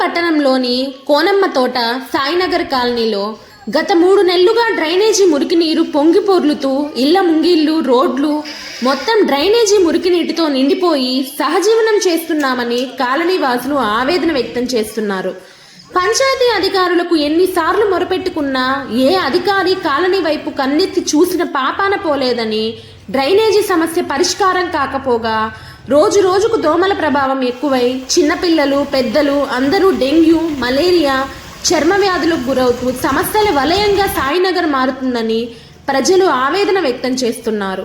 పట్టణంలోని కోనమ్మ తోట సాయినగర్ కాలనీలో గత మూడు నెలలుగా డ్రైనేజీ మురికి నీరు పొంగి పొర్లుతూ ఇళ్ళ ముంగిళ్ళు రోడ్లు మొత్తం డ్రైనేజీ మురికి నీటితో నిండిపోయి సహజీవనం చేస్తున్నామని కాలనీ వాసులు ఆవేదన వ్యక్తం చేస్తున్నారు. పంచాయతీ అధికారులకు ఎన్నిసార్లు మొరపెట్టుకున్నా ఏ అధికారి కాలనీ వైపు కన్నెత్తి చూసిన పాపాన పోలేదని డ్రైనేజీ సమస్య పరిష్కారం కాకపోగా రోజు రోజుకు దోమల ప్రభావం ఎక్కువై చిన్నపిల్లలు పెద్దలు అందరూ డెంగ్యూ మలేరియా చర్మ వ్యాధులకు గురవుతూ సమస్యల వలయంగా సాయినగర్ మారుతుందని ప్రజలు ఆవేదన వ్యక్తం చేస్తున్నారు.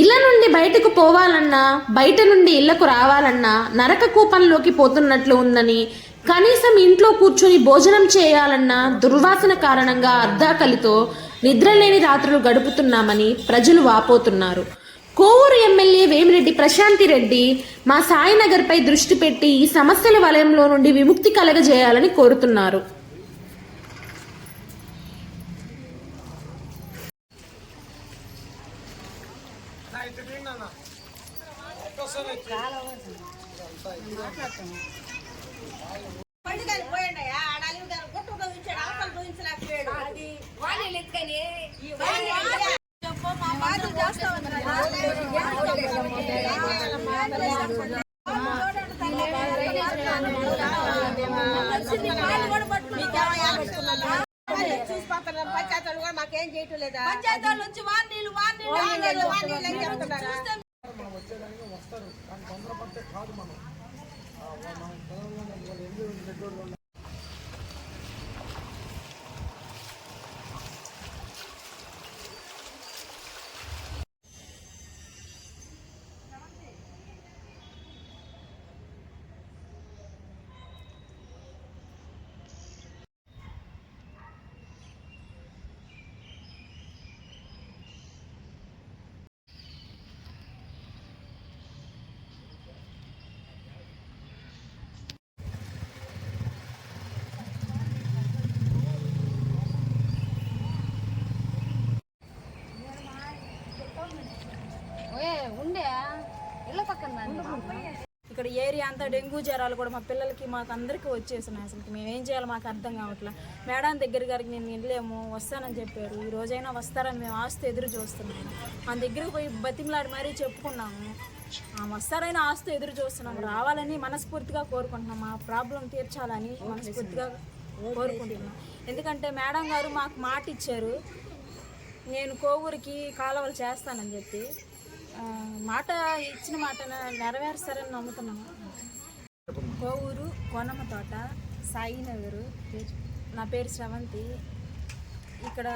ఇళ్ళ నుండి బయటకు పోవాలన్నా బయట నుండి ఇళ్ళకు రావాలన్నా నరక కూపంలోకి పోతున్నట్లు ఉందని కనీసం ఇంట్లో కూర్చొని భోజనం చేయాలన్నా దుర్వాసన కారణంగా అర్ధాకలితో నిద్రలేని రాత్రులు గడుపుతున్నామని ప్రజలు వాపోతున్నారు. కోవూరు ఎమ్మెల్యే వేమిరెడ్డి ప్రశాంతి రెడ్డి మా సాయినగర్పై దృష్టి పెట్టి ఈ సమస్యల వలయంలో నుండి విముక్తి కలగజేయాలని కోరుతున్నారు. పంచాయతీలు కూడా మాకేం చేయటం లేదా పంచాయతీ నుంచి వాన్ నీళ్ళు వాన్ నీళ్ళు ఉండే. ఇళ్ళ పక్కన ఇక్కడ ఏరియా అంతా డెంగ్యూ జ్వరాలు కూడా మా పిల్లలకి మాకు అందరికీ వచ్చేసినాయి అసలు. మేము ఏం చేయాలో మాకు అర్థం కావట్లే. మేడం దగ్గర గారికి నేను వెళ్ళలేము వస్తానని చెప్పారు. ఈ రోజైనా వస్తారని మేము ఆస్తి ఎదురు చూస్తున్నాము మన దగ్గరికి పోయి బతిమలాడి మరీ చెప్పుకున్నాము. వస్తారని ఆస్తి ఎదురు చూస్తున్నాము రావాలని మనస్ఫూర్తిగా కోరుకుంటున్నాం. మా ప్రాబ్లం తీర్చాలని మనస్ఫూర్తిగా కోరుకుంటున్నాం. ఎందుకంటే మేడం గారు మాకు మాట ఇచ్చారు నేను కోవూరికి కాలువలు చేస్తానని చెప్పి. మాట ఇచ్చిన మాట నెరవేరుస్తారని నమ్ముతున్నాను కోవూరు కోనమ్మ తోట సాయినగర్ నా పేరు శ్రవంతి. ఇక్కడ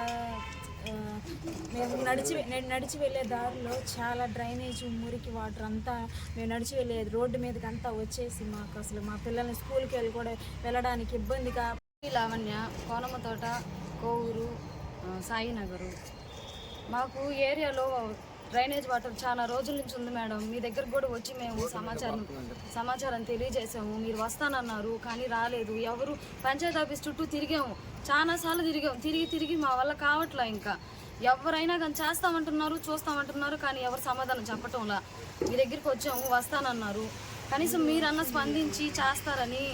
మేము నడిచి నేను నడిచి వెళ్ళే దారిలో చాలా డ్రైనేజ్ మురికి వాటర్ అంతా మేము నడిచి వెళ్ళే రోడ్డు మీదకి అంతా వచ్చేసి మాకు అసలు మా పిల్లల్ని స్కూల్కి వెళ్ళి కూడా వెళ్ళడానికి ఇబ్బందిగా లావణ్య కోనమ్మ తోట కోవూరు సాయినగరు మాకు ఏరియాలో డ్రైనేజ్ వాటర్ చాలా రోజుల నుంచి ఉంది మేడం. మీ దగ్గరకు కూడా వచ్చి మేము సమాచారం సమాచారం తెలియజేసాము మీరు వస్తానన్నారు కానీ రాలేదు. ఎవరు పంచాయతీ ఆఫీస్ చుట్టూ తిరిగాము. చాలా సార్లు తిరిగాము. తిరిగి తిరిగి మా వల్ల కావట్లే ఇంకా. ఎవరైనా కానీ చేస్తామంటున్నారు చూస్తామంటున్నారు కానీ ఎవరు సమాధానం చెప్పటంలా. మీ దగ్గరికి వచ్చాము వస్తానన్నారు. కనీసం మీరన్నా స్పందించి చేస్తారని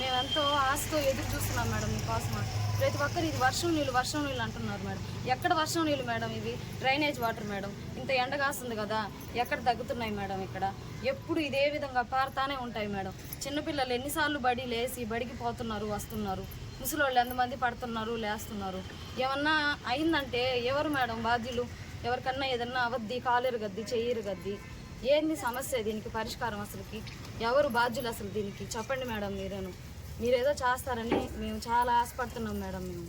మేమెంతో ఆశతో ఎదురు చూస్తున్నాం మేడం మీకోసం ప్రతి ఒక్కరు ఇది వర్షం నీళ్ళు వర్షం నీళ్ళు అంటున్నారు మేడం. ఎక్కడ వర్షం నీళ్ళు మేడం ఇది డ్రైనేజ్ వాటర్ మేడం. ఇంత ఎండ కాస్తుంది కదా ఎక్కడ తగ్గుతున్నాయి మేడం ఇక్కడ? ఎప్పుడు ఇదే విధంగా పారుతానే ఉంటాయి మేడం. చిన్నపిల్లలు ఎన్నిసార్లు బడి లేచి బడికి పోతున్నారు వస్తున్నారు? ముసలోళ్ళు ఎంతమంది పడుతున్నారు లేస్తున్నారు? ఏమన్నా అయిందంటే ఎవరు మేడం బాధ్యులు? ఎవరికన్నా ఏదన్నా అవద్ది కాలేరు గద్ది చెయ్యరు గద్ది? ఏంది సమస్య దీనికి? పరిష్కారం అసలుకి? ఎవరు బాధ్యులు అసలు దీనికి? చెప్పండి మేడం మీరేను. మీరేదో చేస్తారని మేము చాలా ఆశపడుతున్నాం మేడం మేము.